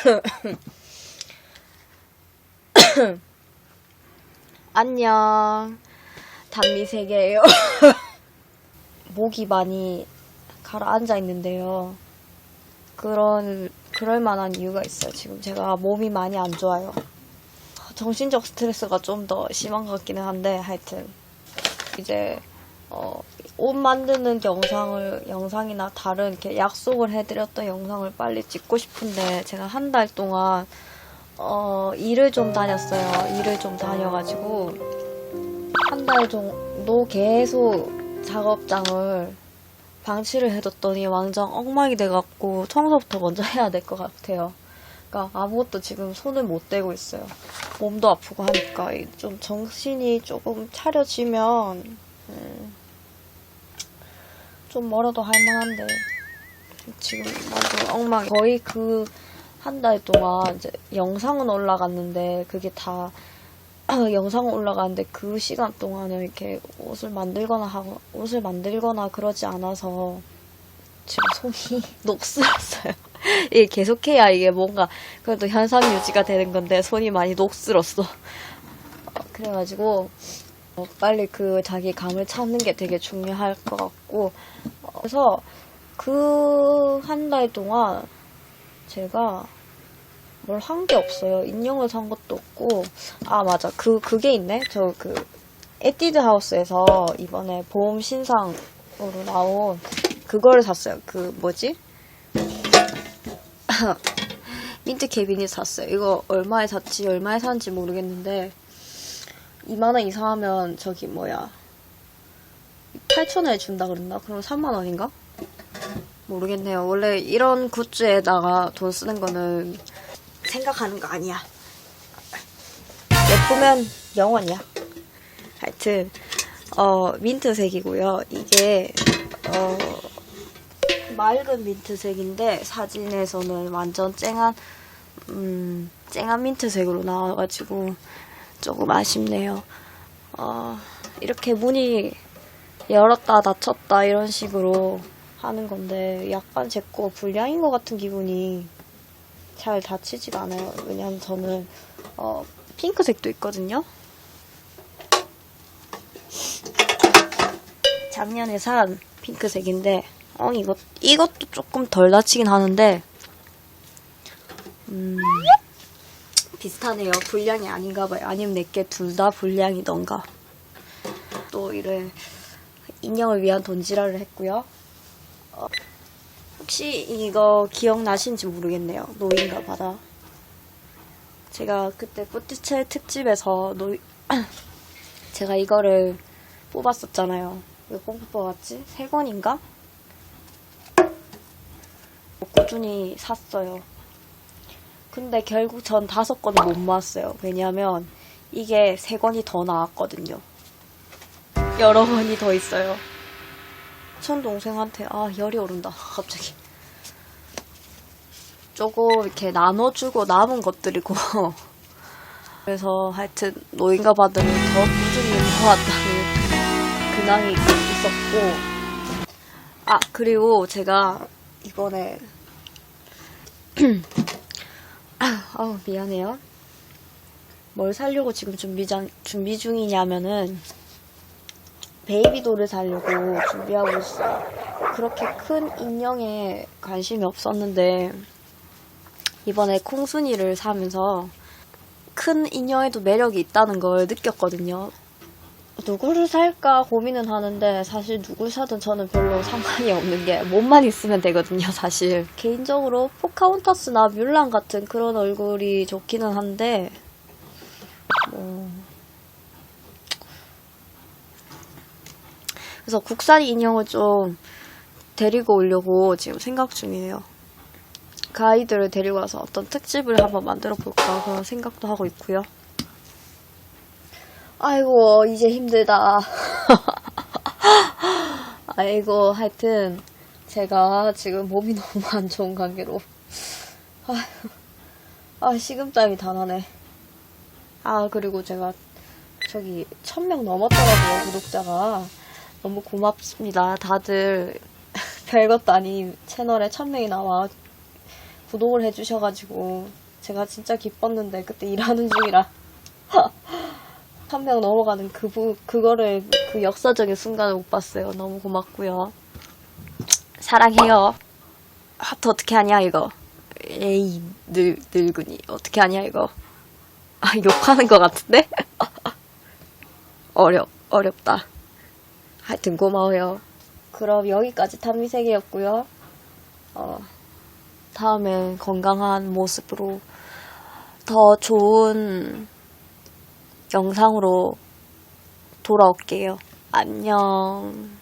안녕. 단미세계예요. 목이 많이 가라앉아 있는데요. 그런 그럴 만한 이유가 있어요. 지금 제가 몸이 많이 안 좋아요. 정신적 스트레스가 좀 더 심한 것 같기는 한데 하여튼 이제 어, 옷 만드는 영상을 영상이나 다른 이렇게 약속을 해드렸던 영상을 빨리 찍고 싶은데 제가 한 달 동안 어, 일을 좀 다녔어요. 일을 좀 다녀가지고 한 달 정도 계속 작업장을 방치를 해뒀더니 완전 엉망이 돼갖고 청소부터 먼저 해야 될 것 같아요. 그러니까 아무것도 지금 손을 못 대고 있어요. 몸도 아프고 하니까 이좀 정신이 조금 차려지면 음, 좀 멀어도 할만한데 지금 완전 엉망이 거의 그 한 달 동안 이제 영상은 올라갔는데 그게 다 영상은 올라가는데 그 시간 동안은 이렇게 옷을 만들거나 하고 옷을 만들거나 그러지 않아서 지금 손이 녹슬었어요. 이게 계속해야 이게 뭔가 그래도 현상 유지가 되는 건데 손이 많이 녹슬었어. 어, 그래가지고 어, 빨리 그 자기 감을 찾는 게 되게 중요할 것 같고 어, 그래서 그 한 달 동안 제가 뭘 한 게 없어요. 인형을 산 것도 없고 아 맞아 그 그게 있네 저 그 에뛰드 하우스에서 이번에 보험 신상으로 나온 그거를 샀어요. 그 뭐지? 민트 캐비닛 샀어요. 이거 얼마에 샀지 얼마에 샀는지 모르겠는데 2만 원 이상하면 저기 뭐야 8천 원에 준다 그랬나? 그럼 3만 원인가? 모르겠네요. 원래 이런 굿즈에다가 돈 쓰는 거는 생각하는 거 아니야. 예쁘면 영원이야. 하여튼 어 민트색이고요. 이게 어 맑은 민트색인데 사진에서는 완전 쨍한 음 쨍한 민트색으로 나와가지고 조금 아쉽네요. 어 이렇게 문이 열었다 닫혔다 이런 식으로 하는 건데 약간 제 거 불량인 것 같은 기분이 잘 닫히지가 않아요. 왜냐하면 저는 어, 핑크색도 있거든요. 작년에 산 핑크색인데 어 이것 이것도 조금 덜 닫히긴 하는데 음 비슷하네요. 불량이 아닌가 봐요. 아니면 내게 둘 다 불량이던가. 또 이래 인형을 위한 돈지랄을 했고요. 어, 혹시 이거 기억나신지 모르겠네요. 노인가 바다. 제가 그때 뿌티첼 특집에서 노 제가 이거를 뽑았었잖아요. 몇번 뽑았지? 세 권인가? 꾸준히 샀어요. 근데 결국 전 다섯 권을 못 모았어요. 왜냐면 이게 세 권이 더 나왔거든요. 여러 권이 더 있어요. 천 동생한테 아 열이 오른다 갑자기. 조금 이렇게 나눠주고 남은 것들이고 그래서 하여튼 노인과 바다는 더 꾸준히 모았다는 근황이 있었고 아 그리고 제가 이번에 아우 미안해요 뭘 사려고 지금 준비, 장, 준비 중이냐면은 베이비돌을 사려고 준비하고 있어요 그렇게 큰 인형에 관심이 없었는데 이번에 콩순이를 사면서 큰 인형에도 매력이 있다는 걸 느꼈거든요. 누구를 살까 고민은 하는데 사실 누굴 사든 저는 별로 상관이 없는 게 몸만 있으면 되거든요, 사실. 개인적으로 포카혼타스나 뮬란 같은 그런 얼굴이 좋기는 한데 뭐 그래서 국산 인형을 좀 데리고 오려고 지금 생각 중이에요. 그 아이들을 데리고 와서 어떤 특집을 한번 만들어 볼까 그런 생각도 하고 있고요. 아이고 이제 힘들다. 아이고 하여튼 제가 지금 몸이 너무 안 좋은 관계로 아 식은땀이 다 나네. 아 그리고 제가 저기 천 명 넘었더라고요 구독자가 너무 고맙습니다. 다들 별것도 아닌 채널에 천 명이 나와 구독을 해주셔가지고 제가 진짜 기뻤는데 그때 일하는 중이라 한 명 넘어가는 그 부, 그거를 그 역사적인 순간을 못 봤어요. 너무 고맙고요. 사랑해요. 하트 어떻게 하냐 이거. 에이 늙 늙은이 어떻게 하냐 이거. 아 욕하는 것 같은데? 어렵 어렵다. 하여튼 고마워요. 그럼 여기까지 탐미세계였고요. 어, 다음엔 건강한 모습으로 더 좋은 영상으로 돌아올게요. 안녕.